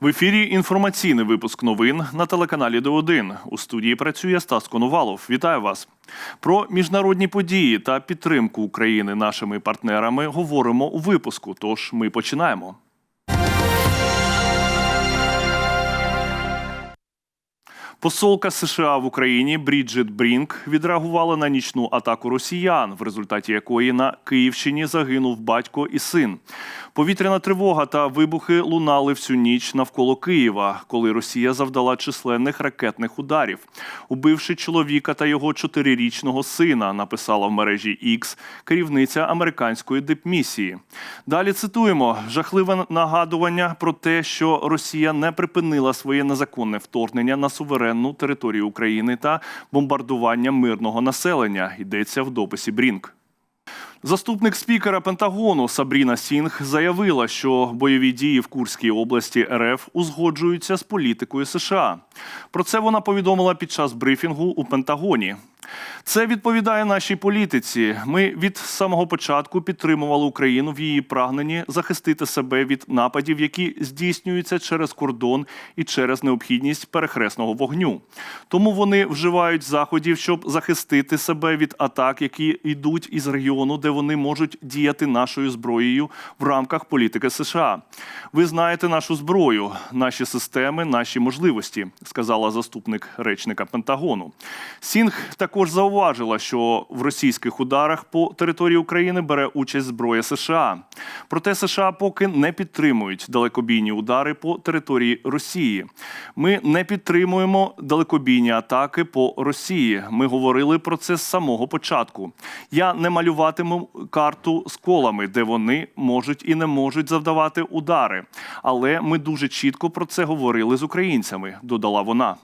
В ефірі інформаційний випуск новин на телеканалі Д1. У студії працює Стас Коновалов. Вітаю вас. Про міжнародні події та підтримку України нашими партнерами говоримо у випуску. Тож ми починаємо. Посолка США в Україні Бріджит Брінк відреагувала на нічну атаку росіян, в результаті якої на Київщині загинув батько і син. Повітряна тривога та вибухи лунали всю ніч навколо Києва, коли Росія завдала численних ракетних ударів, убивши чоловіка та його чотирирічного сина. Написала в мережі X керівниця американської дипмісії. Далі цитуємо жахливе нагадування про те, що Росія не припинила своє незаконне вторгнення на суверенну територію України та бомбардування мирного населення. Йдеться в дописі Брінк. Заступник спікера Пентагону Сабріна Сінг заявила, що бойові дії в Курській області РФ узгоджуються з політикою США. Про це вона повідомила під час брифінгу у Пентагоні. Це відповідає нашій політиці. Ми від самого початку підтримували Україну в її прагненні захистити себе від нападів, які здійснюються через кордон і через необхідність перехресного вогню. Тому вони вживають заходів, щоб захистити себе від атак, які йдуть із регіону, де вони можуть діяти нашою зброєю в рамках політики США. Ви знаєте нашу зброю, наші системи, наші можливості, сказала заступник речника Пентагону. Сінг також зауважила, що в російських ударах по території України бере участь зброя США. Проте США поки не підтримують далекобійні удари по території Росії. Ми не підтримуємо далекобійні атаки по Росії. Ми говорили про це з самого початку. Я не малюватиму карту з колами, де вони можуть і не можуть завдавати удари. Але ми дуже чітко про це говорили з українцями, додала вона.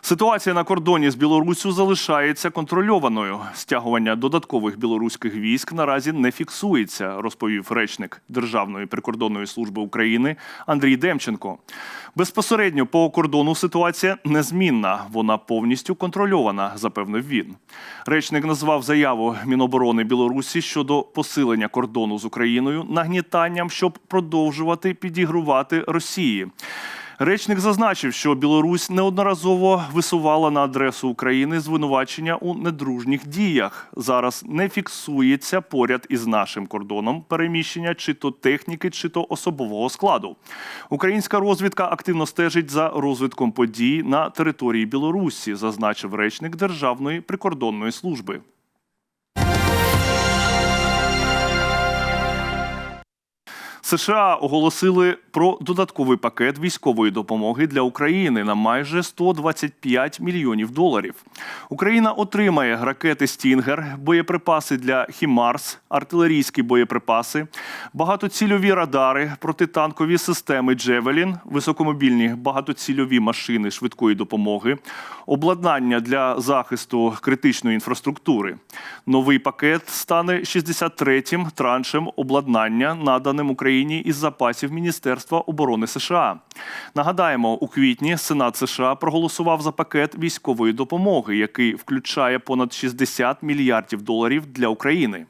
Ситуація на кордоні з Білоруссю залишається контрольованою. Стягування додаткових білоруських військ наразі не фіксується, розповів речник Державної прикордонної служби України Андрій Демченко. Безпосередньо по кордону ситуація незмінна, вона повністю контрольована, запевнив він. Речник назвав заяву Міноборони Білорусі щодо посилення кордону з Україною нагнітанням, щоб продовжувати підігрувати Росії. Речник зазначив, що Білорусь неодноразово висувала на адресу України звинувачення у недружніх діях. Зараз не фіксується поряд із нашим кордоном переміщення чи то техніки, чи то особового складу. Українська розвідка активно стежить за розвитком подій на території Білорусі, зазначив речник Державної прикордонної служби. США оголосили про додатковий пакет військової допомоги для України на майже 125 мільйонів доларів. Україна отримає ракети Стінгер, боєприпаси для Хімарс, артилерійські боєприпаси, багатоцільові радари, протитанкові системи Джевелін, високомобільні багатоцільові машини швидкої допомоги, обладнання для захисту критичної інфраструктури. Новий пакет стане 63-м траншем обладнання, наданим Україні із запасів Міністерства оборони США. Нагадаємо, у квітні Сенат США проголосував за пакет військової допомоги, який включає понад 60 мільярдів доларів для України.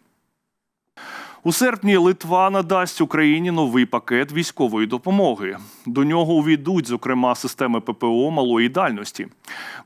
У серпні Литва надасть Україні новий пакет військової допомоги. До нього увійдуть, зокрема, системи ППО малої дальності.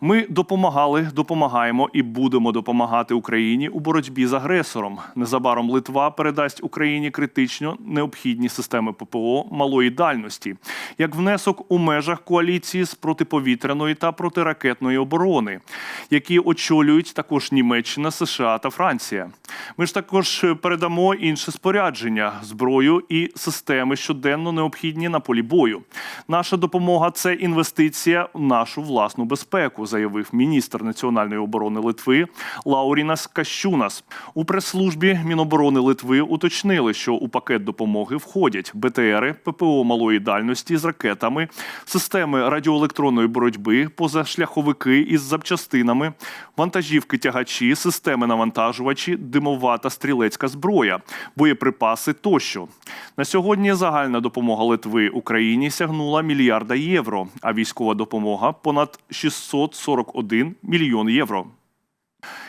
Ми допомагали, допомагаємо і будемо допомагати Україні у боротьбі з агресором. Незабаром Литва передасть Україні критично необхідні системи ППО малої дальності, як внесок у межах коаліції з протиповітряної та протиракетної оборони, які очолюють також Німеччина, США та Франція. Ми ж також передамо спорядження, зброю і системи щоденно необхідні на полі бою. Наша допомога це інвестиція в нашу власну безпеку, заявив міністр національної оборони Литви Лаурінас Кащунас. У прес-службі Міноборони Литви уточнили, що у пакет допомоги входять БТРи, ППО малої дальності з ракетами, системи радіоелектронної боротьби, позашляховики із запчастинами, вантажівки тягачі, системи навантажувачі, димова та стрілецька зброя, боєприпаси тощо. На сьогодні загальна допомога Литви Україні сягнула мільярда євро, а військова допомога понад 641 мільйон євро.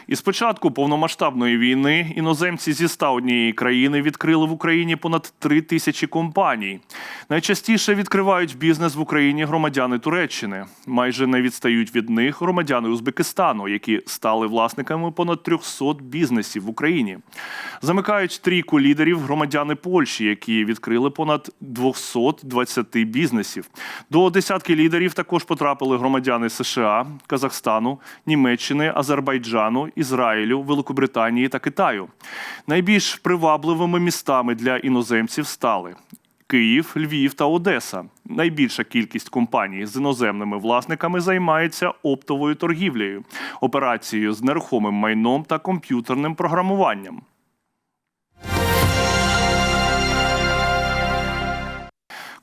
І з початку повномасштабної війни іноземці зі 101 країни відкрили в Україні понад 3 тисячі компаній. Найчастіше відкривають бізнес в Україні громадяни Туреччини. Майже не відстають від них громадяни Узбекистану, які стали власниками понад 300 бізнесів в Україні. Замикають трійку лідерів громадяни Польщі, які відкрили понад 220 бізнесів. До десятки лідерів також потрапили громадяни США, Казахстану, Німеччини, Азербайджану, Ізраїлю, Великобританії та Китаю. Найбільш привабливими містами для іноземців стали. Київ, Львів та Одеса. Найбільша кількість компаній з іноземними власниками займається оптовою торгівлею, операцією з нерухомим майном та комп'ютерним програмуванням.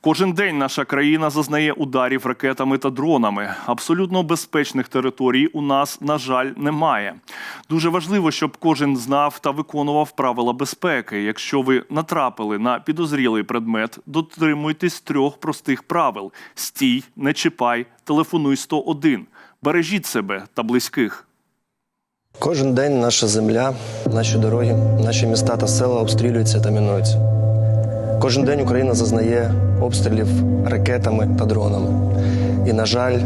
Кожен день наша країна зазнає ударів ракетами та дронами. Абсолютно безпечних територій у нас, на жаль, немає. Дуже важливо, щоб кожен знав та виконував правила безпеки. Якщо ви натрапили на підозрілий предмет, дотримуйтесь трьох простих правил: стій, не чіпай, телефонуй 101. Бережіть себе та близьких. Кожен день наша земля, наші дороги, наші міста та села обстрілюються та мінуються. Кожен день Україна зазнає обстрілів ракетами та дронами. І, на жаль,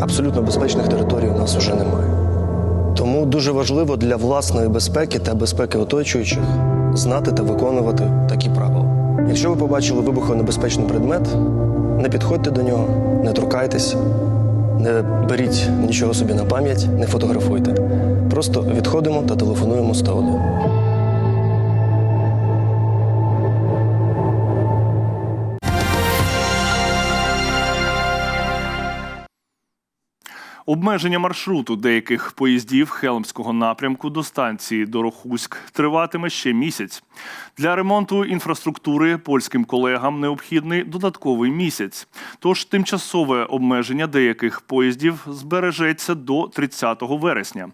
абсолютно безпечних територій у нас уже немає. Тому дуже важливо для власної безпеки та безпеки оточуючих знати та виконувати такі правила. Якщо ви побачили вибухонебезпечний предмет, не підходьте до нього, не торкайтеся, не беріть нічого собі на пам'ять, не фотографуйте. Просто відходимо та телефонуємо 101. Обмеження маршруту деяких поїздів Хелмського напрямку до станції Дорохуськ триватиме ще місяць. Для ремонту інфраструктури польським колегам необхідний додатковий місяць. Тож тимчасове обмеження деяких поїздів збережеться до 30 вересня.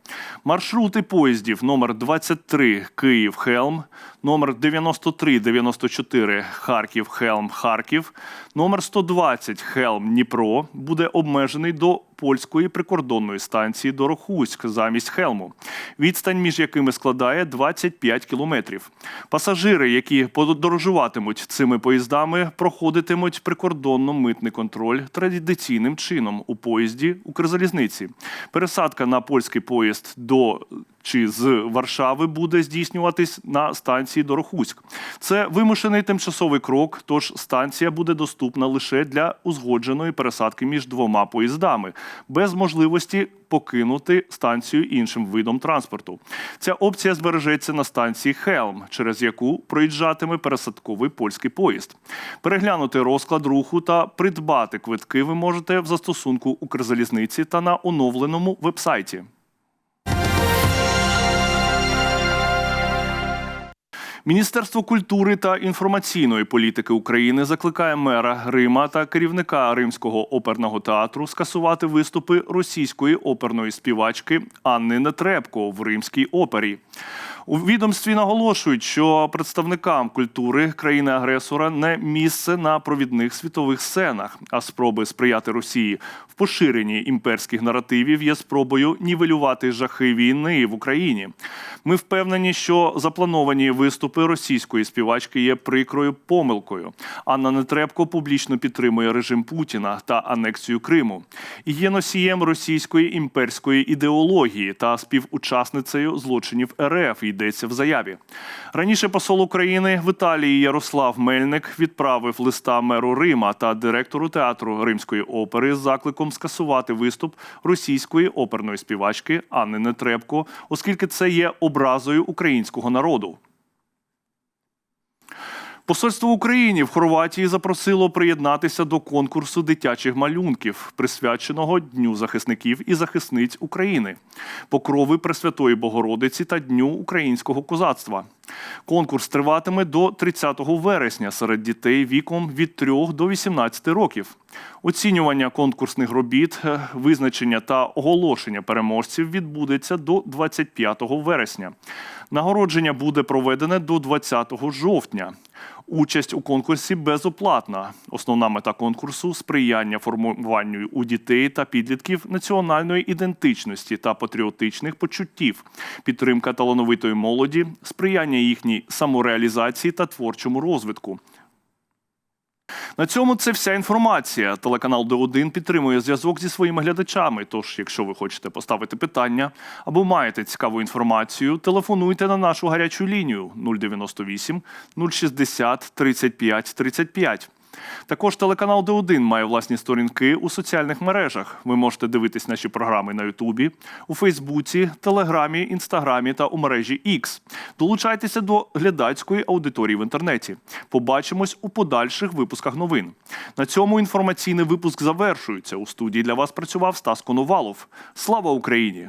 Маршрути поїздів номер 23 Київ-Хелм, номер 93-94 Харків-Хелм-Харків, номер 120 Хелм-Дніпро буде обмежений до польської прикордонної станції Дорохуськ замість Хелму, відстань між якими складає 25 кілометрів. Пасажири, які подорожуватимуть цими поїздами, проходитимуть прикордонно-митний контроль традиційним чином у поїзді Укрзалізниці. Пересадка на польський поїзд до чи з Варшави буде здійснюватись на станції Дорохуськ. Це вимушений тимчасовий крок, тож станція буде доступна лише для узгодженої пересадки між двома поїздами, без можливості покинути станцію іншим видом транспорту. Ця опція збережеться на станції Хелм, через яку проїжджатиме пересадковий польський поїзд. Переглянути розклад руху та придбати квитки ви можете в застосунку Укрзалізниці та на оновленому вебсайті. Міністерство культури та інформаційної політики України закликає мера Рима та керівника Римського оперного театру скасувати виступи російської оперної співачки Анни Нетребко в Римській опері. У відомстві наголошують, що представникам культури країни-агресора не місце на провідних світових сценах, а спроби сприяти Росії в поширенні імперських наративів є спробою нівелювати жахи війни в Україні. Ми впевнені, що заплановані виступи російської співачки є прикрою помилкою. Анна Нетребко публічно підтримує режим Путіна та анексію Криму і є носієм російської імперської ідеології та співучасницею злочинів РФ. Йдеться в заяві. Раніше посол України в Італії Ярослав Мельник відправив листа меру Рима та директору театру Римської опери з закликом скасувати виступ російської оперної співачки Анни Нетребко, оскільки це є образою українського народу. Посольство України в Хорватії запросило приєднатися до конкурсу дитячих малюнків, присвяченого Дню захисників і захисниць України, покрови Пресвятої Богородиці та Дню українського козацтва. Конкурс триватиме до 30 вересня серед дітей віком від 3 до 18 років. Оцінювання конкурсних робіт, е, визначення та оголошення переможців відбудеться до 25 вересня. Нагородження буде проведене до 20 жовтня. Участь у конкурсі безоплатна. Основна мета конкурсу сприяння формуванню у дітей та підлітків національної ідентичності та патріотичних почуттів, підтримка талановитої молоді, сприяння їхній самореалізації та творчому розвитку. На цьому це вся інформація. Телеканал Д1 підтримує зв'язок зі своїми глядачами. Тож, якщо ви хочете поставити питання або маєте цікаву інформацію, телефонуйте на нашу гарячу лінію 098 060 35 35. Також телеканал Д1 має власні сторінки у соціальних мережах. Ви можете дивитись наші програми на Ютубі, у Фейсбуці, Телеграмі, Інстаграмі та у мережі X. Долучайтеся до глядацької аудиторії в інтернеті. Побачимось у подальших випусках новин. На цьому інформаційний випуск завершується. У студії для вас працював Стас Коновалов. Слава Україні!